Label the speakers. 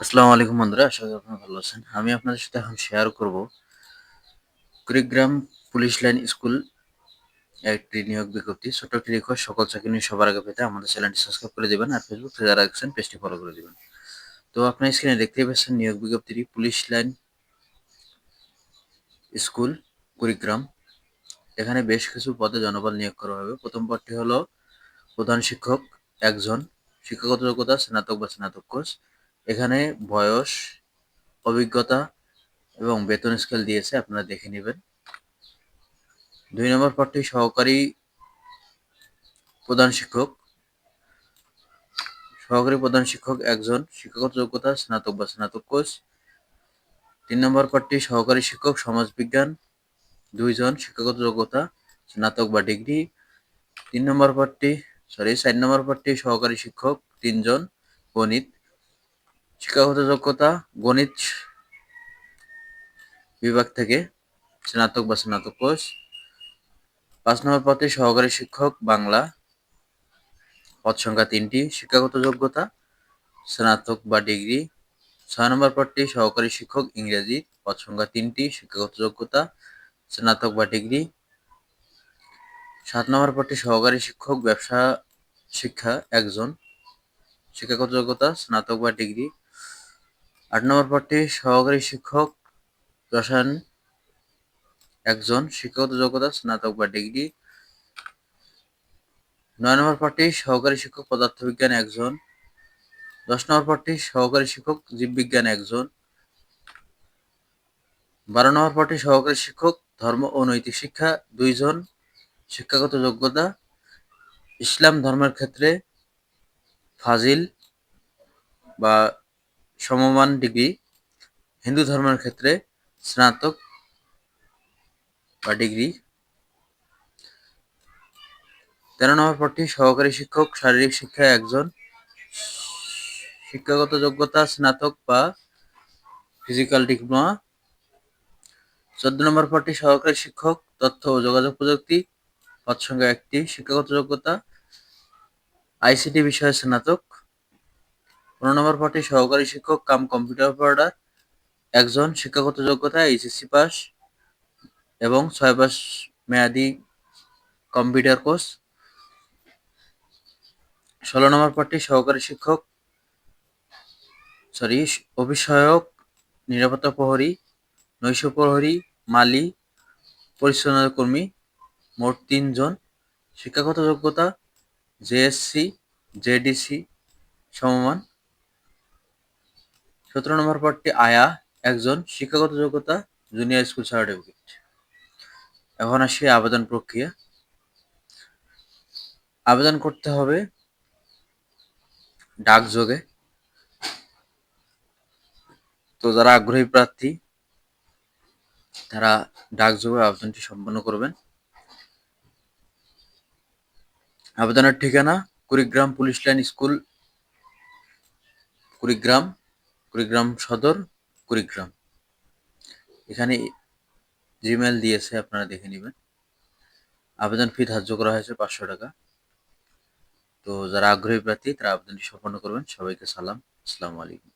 Speaker 1: আসসালামু আলাইকুম বন্ধুরা, আশা করি আপনারা ভালো আছেন। আমি আপনাদের সাথে এখন শেয়ার করব কুড়িগ্রাম পুলিশ লাইন স্কুল একটি নিয়োগ বিজ্ঞপ্তি। ছোট একটি রিকোয়েস্ট সকল চাকরি নিয়ে সবার আগে পেতে আমাদের চ্যানেলটি সাবস্ক্রাইব করে দিবেন আর ফেসবুক থেকে যারা দেখছেন, পেজটি ফলো করে দিবেন। তো আপনার স্ক্রিনে দেখতেই পাচ্ছেন নিয়োগ বিজ্ঞপ্তিটি, পুলিশ লাইন স্কুল, কুড়িগ্রাম। এখানে বেশ কিছু পদে জনবল নিয়োগ করা হবে। প্রথম পদটি হলো প্রধান শিক্ষক একজন, শিক্ষাগত যোগ্যতা স্নাতক বা স্নাতক কোর্স। এখানে বয়স, অভিজ্ঞতা এবং বেতন স্কেল দিয়েছে, আপনারা দেখে নেবেন। দুই নম্বর পদটি সহকারী প্রধান শিক্ষক। সহকারী প্রধান শিক্ষক একজন শিক্ষাগত যোগ্যতা স্নাতক বা স্নাতক কোর্স। তিন নম্বর পদটি সহকারী শিক্ষক, সমাজবিজ্ঞান, দুইজন শিক্ষাগত যোগ্যতা স্নাতক বা ডিগ্রি। তিন নম্বর পদটি সরি চার নম্বর পদটি সহকারী শিক্ষক, তিনজন গণিত। শিক্ষাগত যোগ্যতা গণিত বিভাগ থেকে স্নাতক বা স্নাতক কোর্স। পাঁচ নম্বর পদে সহকারী শিক্ষক, বাংলা। পদ সংখ্যা তিনটি, শিক্ষাগত যোগ্যতা, স্নাতক বা ডিগ্রি। ছয় নম্বর পদটি সহকারী শিক্ষক, ইংরেজি। পদ সংখ্যা তিনটি, শিক্ষাগত যোগ্যতা, স্নাতক বা ডিগ্রি। সাত নম্বর পদটি সহকারী শিক্ষক, ব্যবসা, শিক্ষা একজন। শিক্ষাগত যোগ্যতা, স্নাতক বা ডিগ্রি। আট নম্বর পদটি সহকারী শিক্ষক রসায়ন একজন শিক্ষাগত যোগ্যতা, স্নাতক বা ডিগ্রি। নয় নম্বর পদটি সহকারী শিক্ষক, পদার্থবিজ্ঞান একজন। দশ নম্বর পদটি সহকারী শিক্ষক, জীববিজ্ঞান একজন। বারো নম্বর পদটি সহকারী শিক্ষক, ধর্ম ও নৈতিক শিক্ষা দুইজন। শিক্ষাগত যোগ্যতা, ইসলাম ধর্মের ক্ষেত্রে ফাজিল বা সমমান ডিগ্রি হিন্দু ধর্মের ক্ষেত্রে স্নাতক বা ডিগ্রি। তেরো নম্বর পদটি সহকারী শিক্ষক, শারীরিক শিক্ষা একজন। শিক্ষাগত যোগ্যতা, স্নাতক বা ফিজিক্যাল ডিপ্লোমা চোদ্দ নম্বর পদটি সহকারী শিক্ষক, তথ্য ও যোগাযোগ প্রযুক্তি। পদ সংখ্যা একটি, শিক্ষাগত যোগ্যতা। আইসিটি বিষয়ে স্নাতক। পনেরো নম্বর পদটি সহকারী শিক্ষক, কাম কম্পিউটার অপারেটর একজন শিক্ষাগত যোগ্যতা এইচএসসি পাস এবং ছয় মাস মেয়াদি কম্পিউটার কোর্স ষোলো নম্বর পদটি সহকারী শিক্ষক সরি অভিষয়ক নিরাপত্তা প্রহরী, নৈশ প্রহরী, মালি পরিচ্ছন্ন কর্মী, মোট তিনজন। শিক্ষাগত যোগ্যতা জেএসসি জেডিসি সমমান। সতেরো নম্বর পদটি আয়া, একজন শিক্ষাগত যোগ্যতা জুনিয়র স্কুল সার্টিফিকেট এখন আসি আবেদন প্রক্রিয়া। আবেদন করতে হবে ডাকযোগে। তো যারা আগ্রহী প্রার্থী, তারা ডাকযোগে আবেদনটি সম্পন্ন করবেন। আবেদনের ঠিকানা Kurigram police line school, Kurigram Kurigram Sadar, Kurigram. এখানে জিমেল দিয়েছে, আপনারা দেখে নেবেন। আবেদন ফি ধার্য করা হয়েছে পাঁচশো টাকা। তো যারা আগ্রহী প্রার্থী, তারা আবেদনটি সম্পন্ন করবেন। সবাইকে সালাম। আসসালামু আলাইকুম।